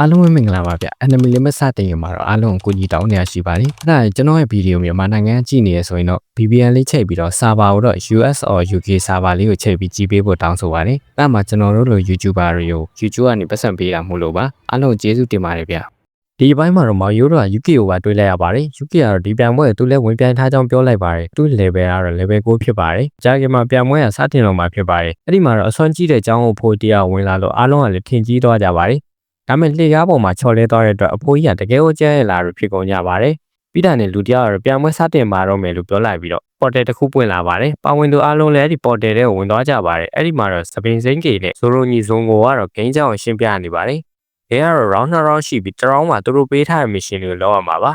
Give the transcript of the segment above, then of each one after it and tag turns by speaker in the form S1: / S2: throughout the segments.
S1: အားလုံးပဲမင်္ဂလာပါဗျ enemy limit စတင်ရင်မှာတော့အားလုံးကိုကိုကြီးတောင်းနေရရှိပါတယ်အဲ့ဒါကျွန်တော်ရဲ့ဗီဒီယိုမြန်မာနိုင်ငံကြည့်နေရဆိုရင်တော့ VPN လေးချိန်ပြီးတော့ server ကိုတော့ US or UK server လေးကိုချိန်ပြီးကြည့်ပေးဖို့တောင်းဆိုပါတယ်အဲ့မှာကျွန်တော်တို့လို YouTuber တွေကို YouTube ကနေပတ်စံပေးတာမို့လို့ပါအားလုံးကျေးဇူးတင်ပါတယ်ဗျဒီဘိုင်းမှာတော့မောင်ရိုးတော့ UK ကိုပါတွေးလိုက်ရပါတယ် UK ကတော့ဒီပြန်ပွဲသူလည်းဝင်ပြိုင်ထားကြောင်းပြောလိုက်ပါတယ်သူ level ကတော့ level 9ဖြစ်ပါတယ်ကြာကင်မှာပြန်ပွဲကစတင်တော့မှာဖြစ်ပါတယ်အဲ့ဒီမှာတော့အစွမ်းကြီးတဲ့အကြောင်းကိုဖို့တရားဝင်လာလို့အားလုံးကလည်းထင်ကြီးသွားကြပါတယ် ဒါမဲ့လှေကားပေါ်မှာချော်လဲသွားတဲ့အတွက်အဖိုးကြီးကတကယ်ကိုကြဲရလာလို့ဖြစ်ကုန်ကြပါတယ်ပြီးတာနဲ့လူတယောက်ကတော့ပြန်ပွဲစတင်มาတော့မယ်လို့ပြောလိုက်ပြီးတော့ပေါ်တယ်တစ်ခုပွင့်လာပါတယ်ပါဝင်သူအားလုံးလည်းအဲ့ဒီပေါ်တယ်တဲ့ကိုဝင်သွားကြပါတယ်အဲ့ဒီမှာတော့စပင်စိန်ကေနဲ့ဇိုရိုညီဇုံကိုကတော့ဂိမ်းကြောင်ရှင်းပြနေပါတယ်အဲကတော့ round 2 round ရှိပြီးတစ် round မှာသူတို့ပေးထားတဲ့ mission တွေကိုလောက်ရမှာပါ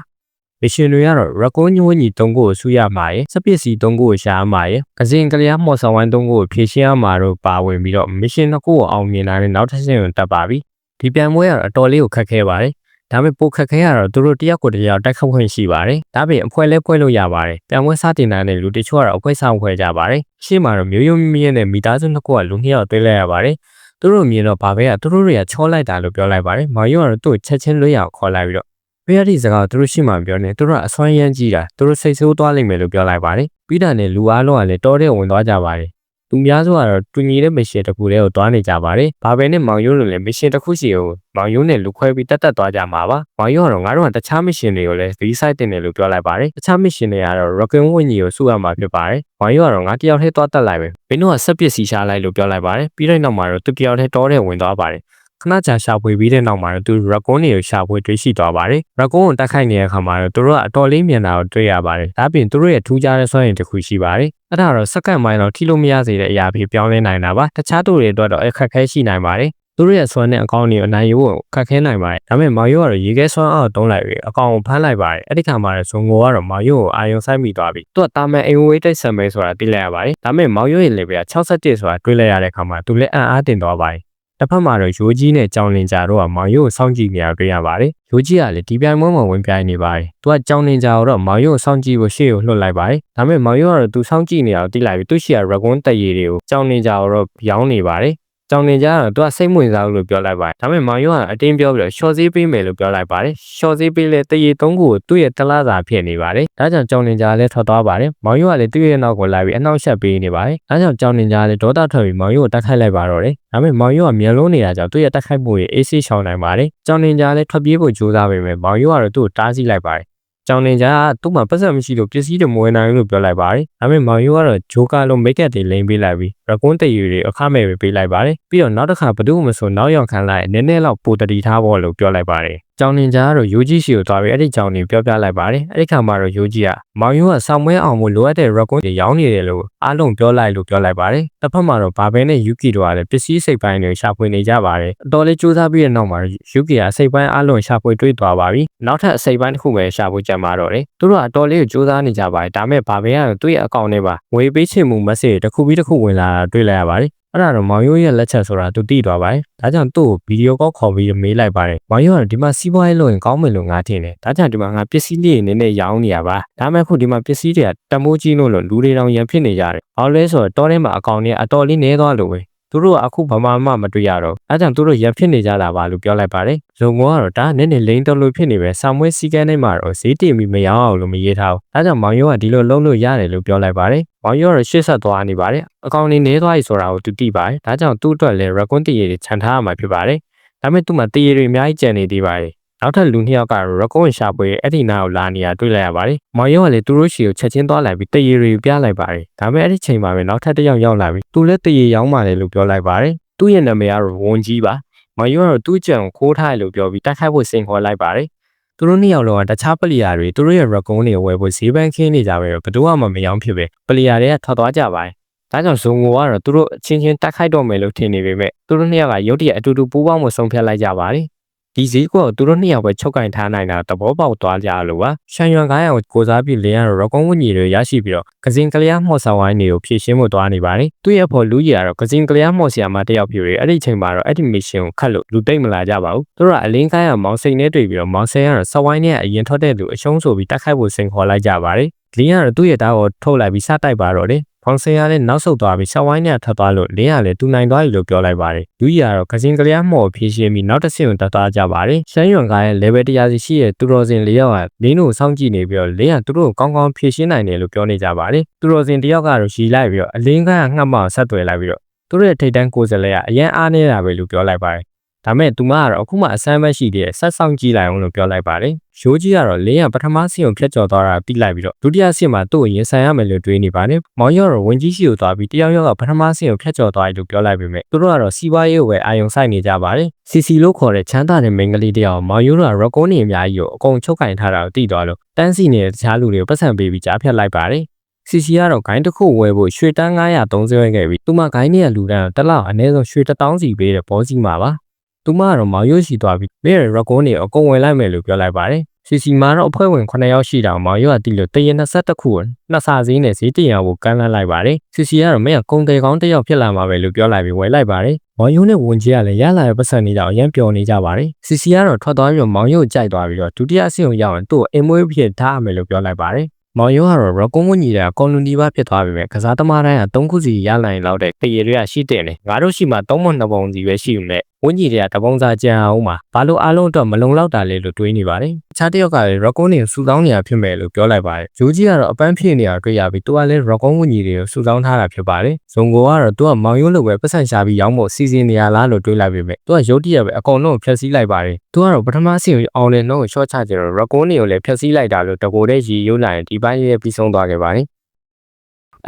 S1: mission တွေကတော့ record ညဝညီ3ခုကိုစုရမှာရယ်စပစ်စီ3ခုကိုရှာရမှာရယ်ကစင်ကလျားမော်ဆောင်ဝိုင်း3ခုကိုဖြည့်ရှင်းရမှာတို့ပါဝင်ပြီးတော့ mission 2ခုကိုအောင်မြင်လာတဲ့နောက်တစ်ဆင့်ကိုတက်ပါပြီ ဒီပြန်ပွဲကတော့အတော်လေးကိုခက်ခဲပါတယ်ဒါပေမဲ့ပိုခက်ခဲရတော့သူတို့တယောက်ကိုတယောက်တိုက်ခတ်ခွင့်ရှိပါတယ်။ဒါပြင်အဖွဲလဲဖွဲလို့ရပါတယ်။ပြန်ပွဲစတင်တဲ့လူတချို့ကတော့အဖွဲဆောင်ဖွဲကြပါတယ်။ရှေ့မှာတော့မျိုးရုံမြင့်နဲ့မိသားစုနှစ်ခုကလူနှစ်ယောက်တွေ့လိုက်ရပါတယ်။သူတို့မြင်တော့ဘာပဲကသူတို့တွေကချောလိုက်တာလို့ပြောလိုက်ပါတယ်။မောင်ရုံကတော့သူ့ချက်ချင်းလွတ်ရအောင်ခေါ်လိုက်ပြီးတော့ပြရတိစကားသူတို့ရှိမှပြောနေသူတို့ကအစွမ်းရမ်းကြီးတာသူတို့စိတ်ဆိုးသွားလိမ့်မယ်လို့ပြောလိုက်ပါတယ်။ပြီးတာနဲ့လူအားလုံးကလည်းတောတဲ့ဝင်သွားကြပါတယ်။ သူများစုကတော့တူညီတဲ့ mission တစ်ခုတည်းကိုတွားနေကြပါတယ်။ဘာပဲနဲ့မောင်ယုံလို့လည်း mission တစ်ခုစီကိုမောင်ယုံနဲ့လူခွဲပြီးတက်တက်သွားကြမှာပါ။မောင်ယုံကတော့ငါတို့ကတခြား mission တွေကိုလည်း V-site တင်တယ်လို့ပြောလိုက်ပါတယ်။တခြား mission တွေကတော့ Rocket ဝင်းကြီးကိုစုရမှာဖြစ်ပါတယ်။မောင်ယုံကတော့ငါတယောက်တည်းသွားတက်လိုက်ပဲ။ဘင်းတို့ကဆက်ပစ်စီရှာလိုက်လို့ပြောလိုက်ပါတယ်။ပြီးတဲ့နောက်မှာတော့သူတယောက်တည်းတောတဲ့ဝင်သွားပါတယ်။ခဏကြာရှာဖွေပြီးတဲ့နောက်မှာတော့သူရက်ကွန်တွေကိုရှာဖွေတွေ့ရှိသွားပါတယ်။ရက်ကွန်ကိုတိုက်ခိုက်နေတဲ့အခါမှာတော့သူတို့ကအတော်လေးမြင်တာကိုတွေ့ရပါတယ်။ဒါပြင်သူတို့ရဲ့ထူးခြားတဲ့စွမ်းရည်တစ်ခုရှိပါတယ်။ အဲ့ဒါတော့စက္ကန့်ပိုင်းတော့ထိလို့မရစေတဲ့အရာဖြစ်ပြောင်းလဲနိုင်တာပါ။တခြားသူတွေအတွက်တော့အခက်အခဲရှိနိုင်ပါတယ်။သူတို့ရဲ့စွမ်းနဲ့အကောင့်တွေကိုအနိုင်ယူဖို့ခက်ခဲနိုင်ပါတယ်။ဒါပေမဲ့မောင်ယိုကတော့ရေခဲစွမ်းအောင်တုံးလိုက်ပြီးအကောင်ကိုဖမ်းလိုက်ပါတယ်။အဲ့ဒီခါမှာဇုံကိုကတော့မောင်ယိုကိုအာယုံဆိုင်မိသွားပြီ။သူကတာမန်အိမ်ဝေးတိတ်ဆံမဲဆိုတာသိလိုက်ရပါတယ်။ဒါပေမဲ့မောင်ယိုရဲ့ level က61ဆိုတာတွေးလိုက်ရတဲ့ခါမှာသူလည်းအံ့အားတင်သွားပါတယ်။ တစ်ဖက်မှာတော့ရိုးကြီးနဲ့ကြောင်လင်ကြတော့မောင်ရိုးကိုစောင့်ကြည့်နေရတွေ့ရပါတယ်။ရိုးကြီးကလည်းဒီပြိုင်ပွဲမှာဝင်ပြိုင်နေပါတယ်။သူကကြောင်လင်ကြတော့မောင်ရိုးကိုစောင့်ကြည့်ဖို့ရှေ့ကိုလှုပ်လိုက်ပါတယ်။ဒါပေမဲ့မောင်ရိုးကတော့သူစောင့်ကြည့်နေတာကိုသိလိုက်ပြီးသူ့ရှေ့က dragon တက်ရည်တွေကိုကြောင်လင်ကြတော့ရောင်းနေပါတယ်။ ကြောင်နေကြတော့သူကစိတ်ဝင်စားလို့ပြောလိုက်ပါတယ်ဒါပေမဲ့မောင်ယုံကအတင်းပြောပြီးတော့ရှော့ဈေးပေးမယ်လို့ပြောလိုက်ပါတယ်ရှော့ဈေးပေးလဲတရေသုံးခုကိုသူ့ရဲ့တလားစာဖြစ်နေပါတယ်ဒါကြောင့်ကြောင်နေကြလည်းထွက်သွားပါတယ်မောင်ယုံကလည်းသူ့ရဲ့နောက်ကိုလိုက်ပြီးအနှောက်အယှက်ပေးနေပါတယ်ဒါကြောင့်ကြောင်နေကြလည်းဒေါသထွက်ပြီးမောင်ယုံကိုတက်ခိုက်လိုက်ပါတော့တယ်ဒါပေမဲ့မောင်ယုံကမျက်လုံးနေတာကြောင့်သူ့ရဲ့တက်ခိုက်မှုရဲ့အေးဆေးရှောင်နိုင်ပါတယ်ကြောင်နေကြလည်းထွက်ပြေးဖို့ကြိုးစားပေမဲ့မောင်ယုံကတော့သူ့ကိုတားဆီးလိုက်ပါတယ် ကြောင်နေကြကသူ့မှာပတ်သက်မရှိလို့ပစ္စည်းတွေမဝင်နိုင်ဘူးလို့ပြောလိုက်ပါတယ်။ဒါပေမဲ့မောင်ယိုကတော့ဂျိုကာလုံးမိတ်ကပ်တွေလိမ့်ပေးလိုက်ပြီးရကွန်းတည်ယူတွေအခမဲ့ပဲပေးလိုက်ပါတယ်။ပြီးတော့နောက်တစ်ခါဘဒုမဆိုနောက်ရောက်ခံလိုက်နည်းနည်းလောက်ပိုတတိထားဖို့လို့ပြောလိုက်ပါတယ်။ ကြောင်နင်ဂျာကတော့ယူကြီးရှိကိုသွားပြီးအဲ့ဒီကြောင်နေပြောပြလိုက်ပါတယ်။အဲ့ဒီခါမှာတော့ယူကြီးကမောင်ယိုကဆောင်းမွဲအောင်မို့လိုအပ်တဲ့ရကွန်းတွေရောင်းနေတယ်လို့အားလုံးပြောလိုက်လို့ပြောလိုက်ပါတယ်။တစ်ဖက်မှာတော့ဘာဘဲနဲ့ယူကီတို့ကလည်းပစ္စည်းစိတ်ပိုင်းတွေရှာဖွေနေကြပါတယ်။အတော်လေးစူးစမ်းပြီးတဲ့နောက်မှာယူကီကစိတ်ပိုင်းအားလုံးရှာဖွေတွေ့သွားပါပြီ။နောက်ထပ်စိတ်ပိုင်းတစ်ခုပဲရှာဖွေကြမှာတော့တယ်။သူတို့ကအတော်လေးကိုစူးစမ်းနေကြပါတယ်။ဒါမဲ့ဘာဘဲကတော့သူ့ရဲ့အကောင့်ထဲမှာငွေပေးချင်မှု message တစ်ခုပြီးတစ်ခုဝင်လာတာတွေ့လိုက်ရပါတယ်။ အဲ့ဒါတော့မောင်ရိုးရဲ့လက်ချက်ဆိုတာသူသိသွားပါတယ်။ဒါကြောင့်သူ့ကိုဗီဒီယိုကောခေါ်ပြီးမေးလိုက်ပါတယ်။မောင်ရိုးကဒီမှာစီးပွားရေးလုပ်ရင်ကောင်းမယ်လို့ငါထင်တယ်။ဒါကြောင့်ဒီမှာငါပစ္စည်းလေးတွေနည်းနည်းရောင်းနေရပါ။ဒါမှမဟုတ်ဒီမှာပစ္စည်းတွေကတမိုးကြီးလို့လို့လူတွေတောင်ရန်ဖြစ်နေကြတယ်။ဘာလို့လဲဆိုတော့တောထဲမှာအကောင်တွေအတော်လေးနေသွားလို့ပဲ။ သူတို့ကအခုဘာမှမမတွေ့ရတော့အဲကြောင့်သူတို့ရန်ဖြစ်နေကြတာပါလို့ပြောလိုက်ပါတယ်။ဇုံကောကတော့ဒါနည်းနည်းလိမ့်တော်လို့ဖြစ်နေပဲဆာမွေးစီကန်းထဲမှာတော့ဈေးတင်ပြီးမရောအောင်လို့မရေးထားဘူး။အဲကြောင့်မောင်ရိုးကဒီလိုလုံးလို့ရတယ်လို့ပြောလိုက်ပါတယ်။မောင်ရိုးကတော့ရှေ့ဆက်သွားနေပါတယ်။အကောင်တွေနေသွားပြီဆိုတာကိုသူသိပါတယ်။ဒါကြောင့်သူ့အတွက်လည်း recon တရေတွေခြံထားရမှာဖြစ်ပါတယ်။ဒါပေမဲ့သူ့မှာတရေတွေအများကြီးကျန်နေသေးပါတယ်။ နောက်ထပ်လူနှစ်ယောက်ကရကွန်ရှာပွေအဲ့ဒီနာကိုလာနေတာတွေ့လိုက်ရပါတယ်။မောင်ရုံကလည်းသူတို့ရှီကိုချက်ချင်းသွားလိုက်ပြီးတရေတွေပြလိုက်ပါတယ်။ဒါပေမဲ့အဲ့ဒီချိန်မှာပဲနောက်ထပ်တစ်ယောက်ရောက်လာပြီးသူလည်းတရေရောင်းပါလေလို့ပြောလိုက်ပါတယ်။သူ့ရဲ့နာမည်ကတော့ဝန်ကြီးပါ။မောင်ရုံကတော့သူ့ကြံကိုခိုးထားတယ်လို့ပြောပြီးတိုက်ခိုက်ဖို့စင်ခေါ်လိုက်ပါတယ်။သူတို့နှစ်ယောက်လုံးကတခြားပလီယာတွေသူတို့ရဲ့ recon တွေကိုဝယ်ဖို့ဈေးပန်းခင်းနေကြပဲဘယ်သူမှမရောင်းဖြစ်ပဲပလီယာတွေကထွက်သွားကြပါတယ်။ဒါကြောင့်ဇုံကိုကတော့သူတို့အချင်းချင်းတိုက်ခိုက်တော့မယ်လို့ထင်နေပေမဲ့သူတို့နှစ်ယောက်ကရုတ်တရက်အတူတူပူးပေါင်းမှုဆုံးဖြတ်လိုက်ကြပါတယ်။ ဒီဈေးကွက်ကိုသူတို့နှစ်ယောက်ပဲချုပ်ကင်ထားနိုင်တာသဘောပေါက်သွားကြလို့ပါ။ရှန်ယွမ်ကိုင်းအောင်ကိုစားပြီးလင်းရတော့ရောကွန်ဝင်းကြီးတွေရရှိပြီးတော့ကစင်ကလျားမော့ဆောင်ဝိုင်းတွေကိုဖြည့်ရှင်းဖို့သွားနေပါတယ်။သူ့ရဲ့ဖော်လူကြီးကတော့ကစင်ကလျားမော့ဆီယာမှာတယောက်ပြည့်ရအဲ့ဒီချိန်မှာတော့အဲ့ဒီမစ်ရှင်ကိုခတ်လို့လူတိတ်မလာကြပါဘူး။သူတို့ကအလင်းကိုင်းအောင်မောင်စိန်နဲ့တွေ့ပြီးတော့မောင်စိန်ကတော့ဆောင်းဝိုင်းနဲ့အရင်ထွက်တဲ့လူအရှုံးဆိုပြီးတိုက်ခိုက်ဖို့စင်ခေါ်လိုက်ကြပါတယ်။လင်းကတော့သူ့ရဲ့တားကိုထုတ်လိုက်ပြီးစတိုက်ပါတော့တယ်။ ဖေဖောင်ဆင်ရလည်းနောက်ဆုတ်သွားပြီးရှောက်ဝိုင်းနဲ့ထပ်သွားလို့လင်းရလည်းတူနိုင်သွားပြီလို့ပြောလိုက်ပါတယ်လူကြီးကတော့ကစင်ကလေးမှော်ဖြည့်ရှင်းပြီးနောက်တစ်ဆင့်ကိုတက်သွားကြပါတယ်ရှမ်းရွံကားရဲ့ level 100စီရှိရဲ့သူတော်စင်၄ယောက်ကလင်းတို့စောင့်ကြည့်နေပြီးတော့လင်းကသူတို့ကိုကောင်းကောင်းဖြည့်ရှင်းနိုင်တယ်လို့ပြောနေကြပါတယ်သူတော်စင်တယောက်ကတော့ရီလိုက်ပြီးတော့အလင်းကငှက်မောင်ဆက်သွယ်လိုက်ပြီးတော့သူတို့ရဲ့ထိတ်တန်းကိုယ်စားလှယ်ကအရန်အားနေတာပဲလို့ပြောလိုက်ပါတယ် ဒါမဲ့သူမကတော့အခုမှအဆမ်းမရှိသေးတဲ့ဆက်ဆောင်ကြည့်လိုက်အောင်လို့ပြောလိုက်ပါတယ်။ရိုးကြီးကတော့လင်းကပထမဆင့်ကိုဖျက်ကျော်သွားတာပြီးလိုက်ပြီးတော့ဒုတိယဆင့်မှာသူ့ကိုရင်ဆိုင်ရမယ်လို့တွေးနေပါတယ်။မောင်ရော့တော့ဝင်ကြီးရှိကိုသွားပြီးတယောက်ယောက်ကပထမဆင့်ကိုဖျက်ကျော်သွားတယ်လို့ပြောလိုက်ပေမဲ့သူတို့ကတော့စီးပွားရေးကိုပဲအာရုံစိုက်နေကြပါတယ်။ CC လို့ခေါ်တဲ့ချမ်းသာတဲ့မိန်းကလေးတယောက်မောင်ရိုးတော့ရက်ကုန်းနေအများကြီးကိုအကုန်ချုပ်ကင်ထားတာကိုသိသွားလို့တန်းစီနေတဲ့တခြားလူတွေကိုပတ်စံပေးပြီးကြားဖြတ်လိုက်ပါတယ်။ CC ကတော့ဂိုင်းတစ်ခုဝယ်ဖို့ရွှေတန်း930ရွက်ခဲ့ပြီးသူမဂိုင်းနဲ့လူတန်းတစ်လောက်အနည်းဆုံးရွှေ1000စီပေးတဲ့ဘောစီမှာပါ။ သူမကတော့မောင်ရိုးရှိသွားပြီးမင်းရဲ့ရက်ကုန်းတွေအကုန်ဝင်လိုက်မယ်လို့ပြောလိုက်ပါတယ်။ CC မှာတော့အဖွဲ့ဝင်9ယောက်ရှိတာကိုမောင်ရိုးကတီးလို့တရင်21ခုကိုနှစ်ဆဈေးနဲ့ဈေးတင်ရဖို့ကမ်းလှမ်းလိုက်ပါတယ်။ CC ကတော့မင်းကကုံတယ်ကောင်းတစ်ယောက်ဖြစ်လာမှာပဲလို့ပြောလိုက်ပြီးဝယ်လိုက်ပါတယ်။မောင်ရိုးနဲ့ဝန်ကြီးကလည်းရလာတဲ့ပတ်စံနေတော့အရင်ပျော်နေကြပါတယ်။ CC ကတော့ထွက်သွားပြီးတော့မောင်ရိုးကိုကြိုက်သွားပြီးတော့ဒုတိယအဆင့်ကိုရောက်ရင်သူ့ကိုအင်မွေးဖြစ်ထားရမယ်လို့ပြောလိုက်ပါတယ်။မောင်ရိုးကတော့ရကုန်းဝညီတဲ့ကွန်လူနီပါဖြစ်သွားပြီပဲကစားသမားတိုင်းက3ခုစီရလာရင်လောက်တဲ့တရေတွေကရှိတဲ့လေငါတို့ရှိမှ3ပုံ2ပုံစီပဲရှိုံနဲ့ ဝညီတွေကတပုံစာကြံအောင်မှာဘာလို့အားလုံးအတွက်မလုံလောက်တာလဲလို့တွေးနေပါတယ်အခြားတစ်ယောက်ကလည်းရကုန်းနေစူတောင်းနေတာဖြစ်မယ်လို့ပြောလိုက်ပါတယ်ဂျိုးကြီးကတော့အပန်းဖြစ်နေတာတွေ့ရပြီးသူကလည်းရကုန်းဝညီတွေကိုစူတောင်းထားတာဖြစ်ပါတယ်ဇုံကိုကတော့သူကမောင်ရိုးလိုပဲပတ်စံရှာပြီးရောင်းဖို့စီစဉ်နေရလားလို့တွေးလိုက်ပေမဲ့သူကရုတ်တရက်ပဲအကုန်လုံးကိုဖျက်ဆီးလိုက်ပါတယ်သူကတော့ပထမဆင့်အောင်လင်တော့ကို short ချကြတော့ရကုန်းတွေကိုလည်းဖျက်ဆီးလိုက်တာလို့တကိုယ်တည်းရည်ရုပ်လာရင်ဒီပိုင်းလေးပြီးဆုံးသွားခဲ့ပါတယ်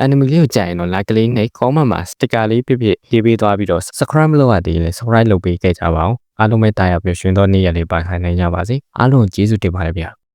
S1: enemy လေးကိုကြိုက်ရင်တော့ like ကလေးနဲ့ comment မှာ sticker လေးပြပြရေးပေးသွားပြီးတော့ subscribe မလုပ်ရသေးရင်လည်း subscribe လုပ်ပေးခဲ့ကြပါဦးအားလုံးပဲတာယာပြည့်ရွှင်သောနေ့ရက်လေးပိုင်ခိုင်နိုင်ကြပါစေအားလုံးကျေးဇူးတင်ပါတယ်ဗျာ